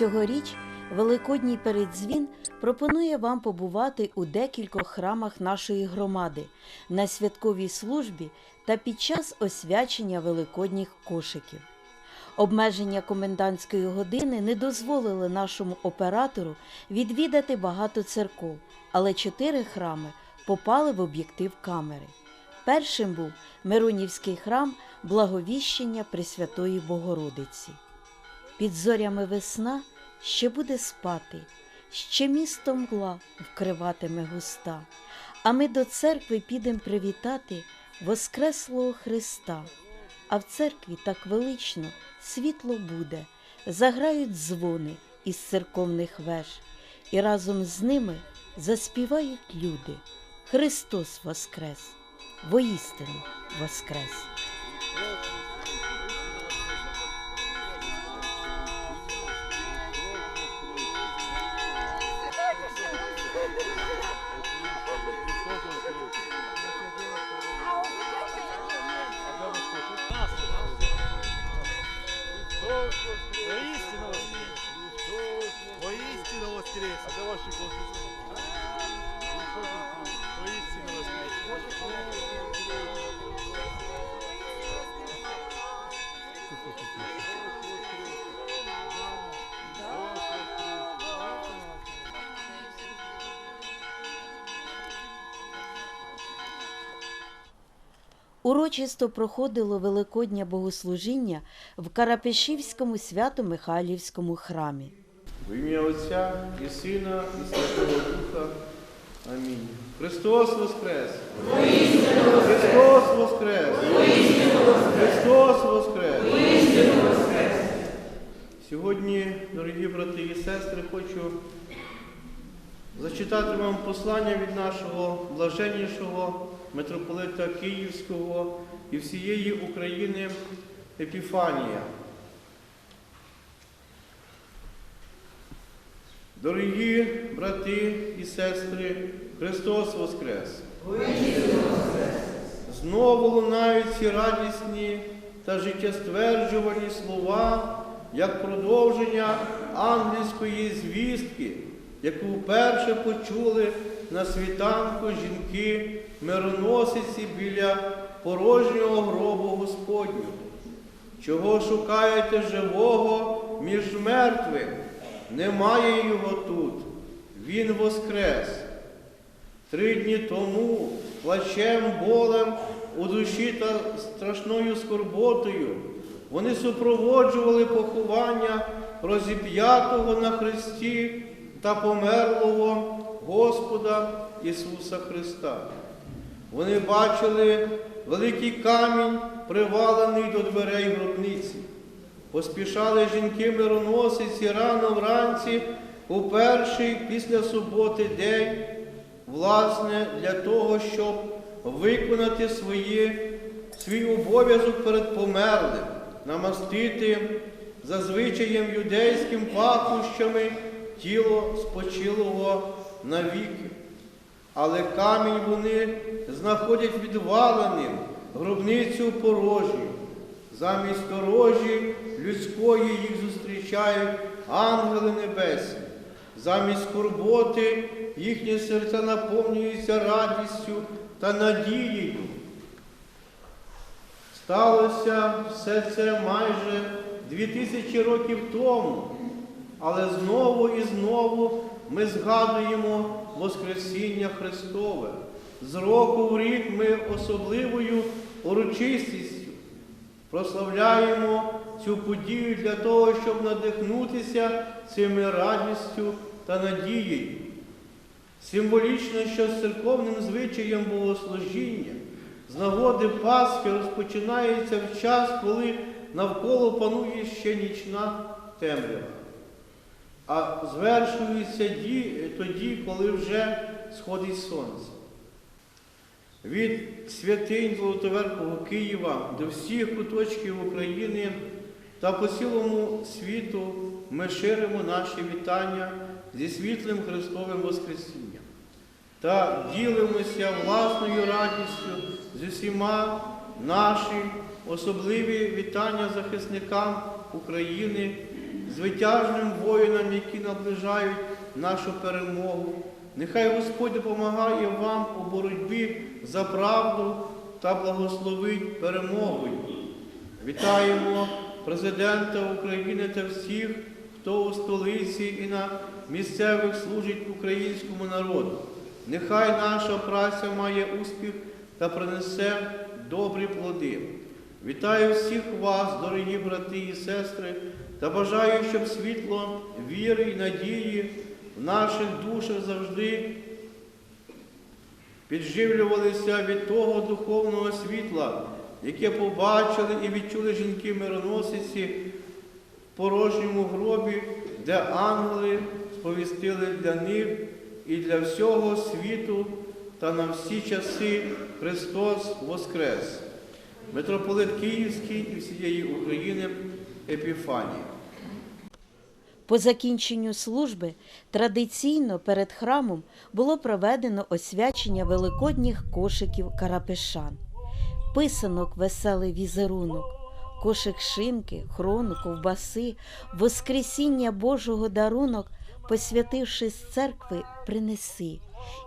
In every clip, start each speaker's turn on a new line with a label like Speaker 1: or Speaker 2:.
Speaker 1: Цьогоріч Великодній передзвін пропонує вам побувати у декількох храмах нашої громади на святковій службі та під час освячення великодніх кошиків. Обмеження комендантської години не дозволили нашому оператору відвідати багато церков, але чотири храми попали в об'єктив камери. Першим був Миронівський храм Благовіщення Пресвятої Богородиці. Під зорями весна ще буде спати, ще місто мгла вкриватиме густа, а ми до церкви підем привітати Воскреслого Христа. А в церкві так велично світло буде, заграють дзвони із церковних веж, і разом з ними заспівають люди. Христос Воскрес! Воістину Воскрес!
Speaker 2: Воскрес! А подписи? Воистину воскрес!
Speaker 1: Урочисто проходило Великоднє богослужіння в Карапешівському свято-Михайлівському храмі.
Speaker 3: В ім'я Отця і Сина, і Святого Духа. Амінь. Христос Воскрес! Христос Воскрес! Христос Воскрес! Сьогодні, дорогі брати і сестри, хочу зачитати вам послання від нашого блаженнішого митрополита Київського і всієї України Епіфанія. Дорогі брати і сестри, Христос Воскрес! Знову лунають ці радісні та життєстверджувані слова, як продовження ангельської звістки, яку вперше почули на світанку жінки мироносиці біля порожнього гробу Господнього. Чого шукаєте живого між мертвих? Немає його тут. Він воскрес. Три дні тому плачем, болем у душі та страшною скорботою вони супроводжували поховання розіп'ятого на Христі та померлого Господа Ісуса Христа. Вони бачили великий камінь, привалений до дверей гробниці. Поспішали жінки мироносиці рано вранці у перший після суботи день, власне, для того, щоб виконати свої, свій обов'язок перед померлим, намастити за звичаєм юдейським пахощами тіло спочилого навіки. Але камінь вони знаходять відваленим, гробницю порожню. Замість дорожі людської їх зустрічають ангели небесні. Замість скорботи їхні серця наповнюються радістю та надією. Сталося все це майже дві тисячі років тому, але знову і знову ми згадуємо Воскресіння Христове. З року в рік ми особливою урочистістю прославляємо цю подію для того, щоб надихнутися цими радістю та надією. Символічно, що з церковним звичаєм богослужіння з нагоди Пасхи розпочинається в час, коли навколо панує ще нічна темрява, а звершується тоді, коли вже сходить сонце. Від святинь Золотоверхого Києва до всіх куточків України та по цілому світу ми ширимо наші вітання зі світлим Христовим Воскресінням та ділимося власною радістю з усіма наші особливі вітання захисникам України звитяжним воїнам, які наближають нашу перемогу. Нехай Господь допомагає вам у боротьбі за правду та благословить перемогою. Вітаємо президента України та всіх, хто у столиці і на місцевих служить українському народу. Нехай наша праця має успіх та принесе добрі плоди. Вітаю всіх вас, дорогі брати і сестри, та бажаю, щоб світло віри і надії в наших душах завжди підживлювалися від того духовного світла, яке побачили і відчули жінки мироносиці в порожньому гробі, де ангели сповістили для них і для всього світу та на всі часи Христос Воскрес. Митрополит Київський і всієї України Епіфаній.
Speaker 1: По закінченню служби традиційно перед храмом було проведено освячення великодніх кошиків карапешан. Писанок веселий візерунок, кошик шинки, хрону, ковбаси, Воскресіння Божого дарунок, посвятивши з церкви, принеси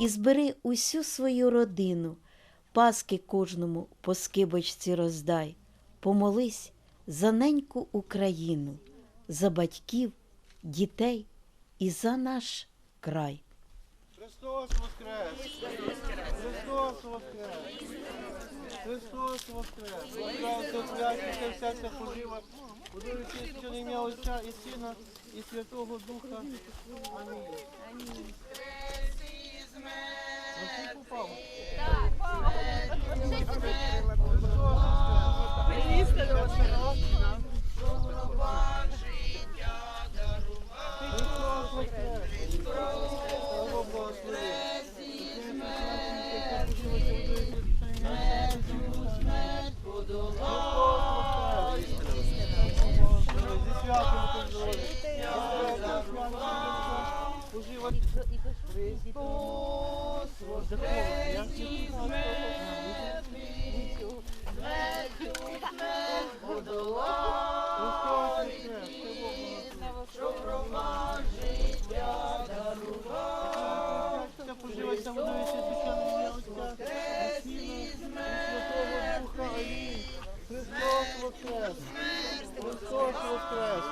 Speaker 1: і збери усю свою родину, паски кожному по скибочці роздай, помолись за неньку Україну, за батьків, дітей і за наш край.
Speaker 3: Христос Воскрес! Христос Воскрес! Христос Воскрес! Воскрес, святіться, вся ця пожива. Удовичиться ім'я Отця і Сина і Святого Духа. Амінь. Христос ти Христос Воскрес! Христос Воскрес! Поживайся, водується священне Отця, і Сина, і Святого Духа. Амінь. Христос Воскрес! Христос Воскрес!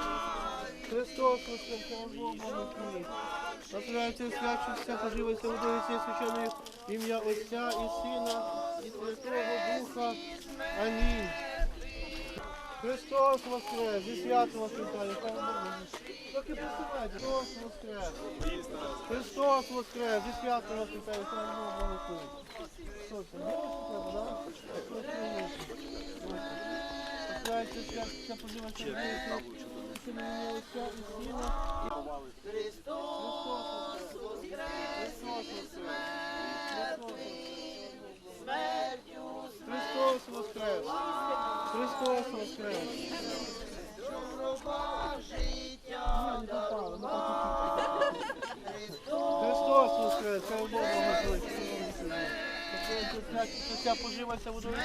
Speaker 3: Христос Воскрес! Слава Богу, молитві! Наславляється, свячується, поживайся, водується священне ім'я Отця і Сина, і Святого Духа. Амінь. Христос Воскрес! Зі святом вітаю! Слава Богу! Поки присувайте! Христос Воскрес! Христос Воскрес! Зі святом вас вітаю! Слава Богу! Молитві! Що це? Дівчинка треба, да? Отця і Сина, Христос Воскрес! Христос Воскрес! Христос Воскрес! Христос Воскрес! Слава Богу, Господь! Поживайся, водовиці,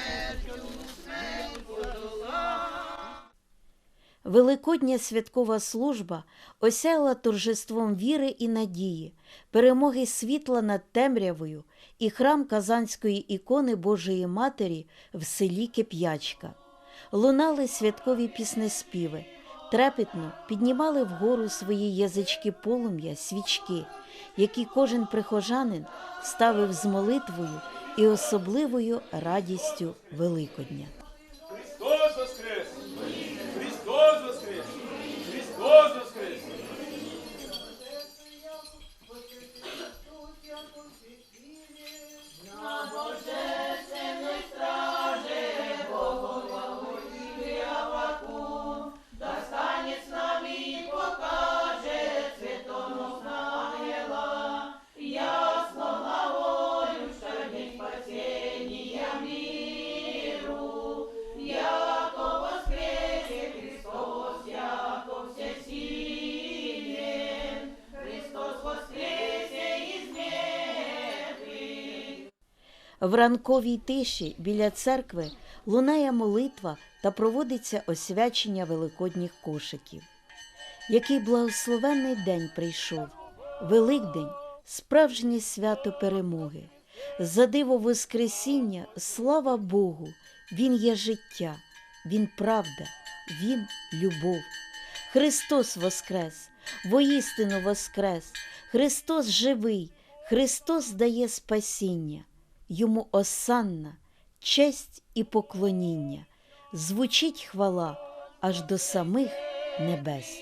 Speaker 1: Великодня святкова служба осяяла торжеством віри і надії, перемоги світла над темрявою і храм Казанської ікони Божої Матері в селі Кип'ячка. Лунали святкові піснеспіви, трепетно піднімали вгору свої язички полум'я, свічки, які кожен прихожанин ставив з молитвою і особливою радістю Великодня. В ранковій тиші біля церкви лунає молитва та проводиться освячення великодніх кошиків. Який благословенний день прийшов, Великдень, справжнє свято перемоги. За диво Воскресіння, слава Богу, Він є життя, Він правда, Він любов. Христос Воскрес, воістину Воскрес, Христос живий, Христос дає спасіння, Йому осанна, честь і поклоніння. Звучить хвала аж до самих небес.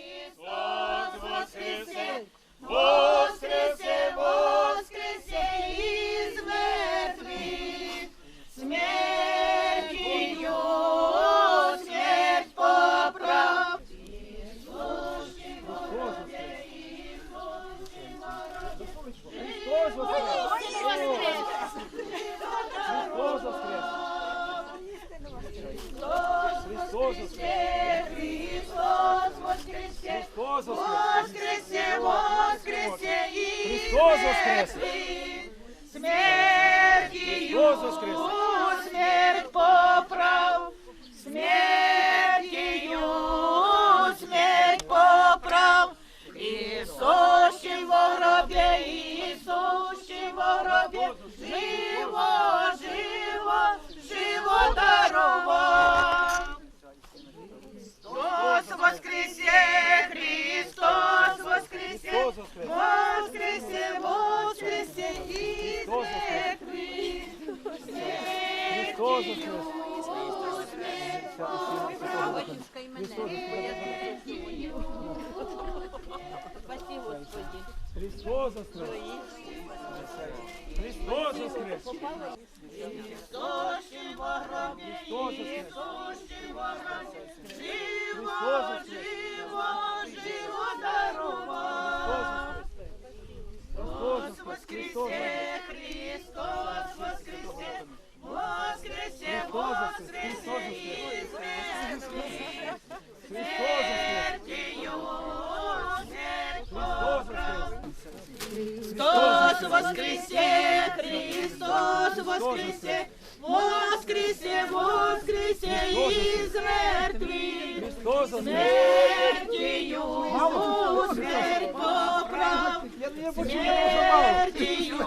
Speaker 2: Христос воскрес! Христос
Speaker 4: воскресе,
Speaker 2: Христос воскрес!
Speaker 4: воскресе, воскресе
Speaker 2: Христос
Speaker 4: воскресе, смертью
Speaker 2: Христос воскрес!
Speaker 4: Христос
Speaker 2: воскрес!
Speaker 4: Смертью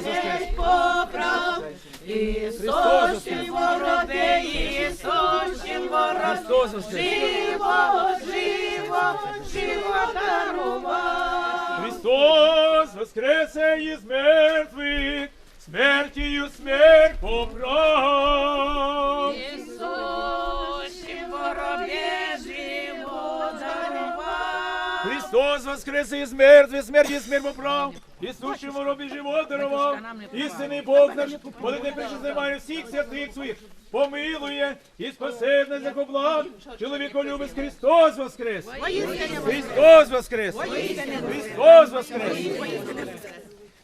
Speaker 4: смерть поправ. Гробе, Иисущий во гробе,
Speaker 2: Христос воскрес!
Speaker 4: живо, живо, живо дарував.
Speaker 2: Христос воскресе из мертвых, смертью смерть поправ. Христос воскресе из мертвых, смертью смерть поправ. Ісущий в робі живот дарував, істинний Бог наш, молити причезнимає всіх святих своїх, помилує і спасе нас як облад. Чоловіко любить Христос воскрес! Христос воскрес! Христос воскрес!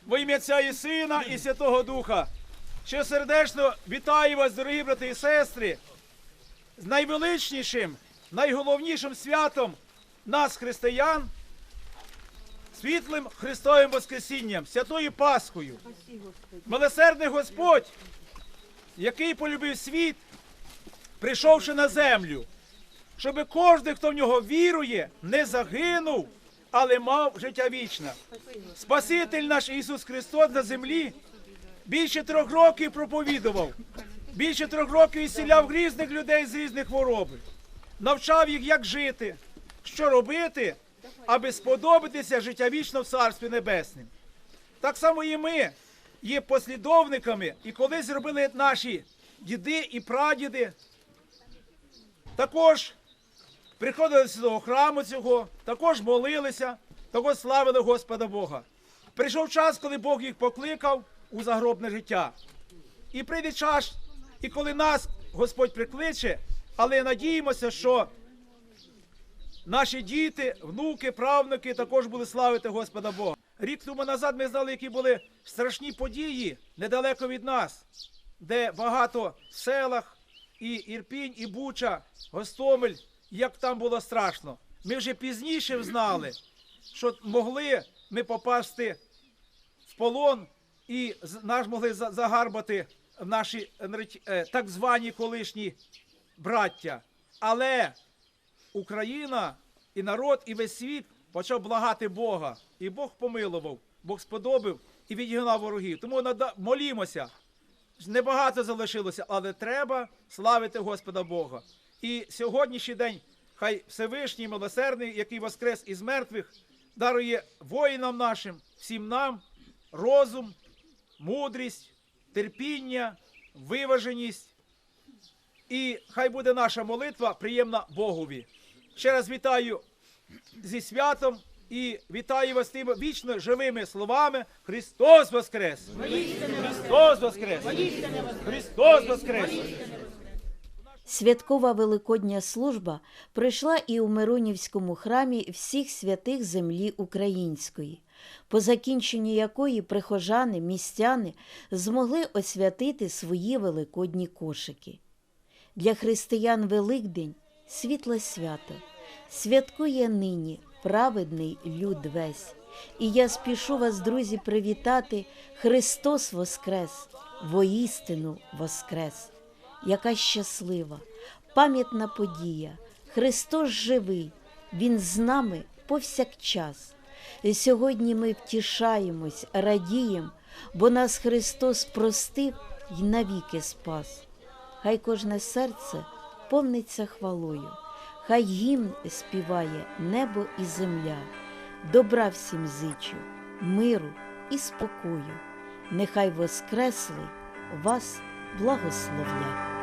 Speaker 2: Во ім'я Отця і Сина і Святого Духа. Ще сердечно вітаю вас, дорогі брати і сестри, з найвеличнішим, найголовнішим святом нас, християн, світлим Христовим Воскресінням, святою Пасхою. Милосердний Господь, який полюбив світ, прийшовши на землю, щоби кожен, хто в нього вірує, не загинув, але мав життя вічне. Спаситель наш Ісус Христос на землі більше трьох років проповідував, більше трьох років ісціляв різних людей з різних хвороб, навчав їх, як жити, що робити, аби сподобатися життя вічно в Царстві Небесним. Так само і ми є послідовниками, і колись зробили наші діди і прадіди. Також приходили до храму цього, також молилися, також славили Господа Бога. Прийшов час, коли Бог їх покликав у загробне життя. І прийде час, і коли нас Господь прикличе, але надіємося, що наші діти, внуки, правнуки також будуть славити Господа Бога. Рік тому назад ми знали, які були страшні події недалеко від нас, де багато в селах, і Ірпінь, і Буча, Гостомель, як там було страшно. Ми вже пізніше знали, що могли ми попасти в полон і нас могли за- загарбати наші е, так звані колишні браття. Але Україна і народ, і весь світ почав благати Бога. І Бог помилував, Бог сподобав і відігнав ворогів. Тому молімося. Небагато залишилося, але треба славити Господа Бога. І сьогоднішній день хай Всевишній милосердний, який воскрес із мертвих, дарує воїнам нашим, всім нам розум, мудрість, терпіння, виваженість. І хай буде наша молитва приємна Богові. Ще раз вітаю зі святом і вітаю вас тими вічно живими словами. Христос Воскрес! Христос Воскрес! Христос Воскрес!
Speaker 1: Святкова Великодня служба пройшла і у Миронівському храмі всіх святих землі української, по закінченню якої прихожани, містяни змогли освятити свої великодні кошики. Для християн Великдень світле свято, святкує нині праведний люд весь. І я спішу вас, друзі, привітати Христос Воскрес, воістину Воскрес! Яка щаслива, пам'ятна подія. Христос живий, Він з нами повсякчас. І сьогодні ми втішаємось, радіємо, бо нас Христос простив й навіки спас. Хай кожне серце повниться хвалою, хай гімн співає небо і земля. Добра всім зичу, миру і спокою. Нехай воскреслий вас благословля.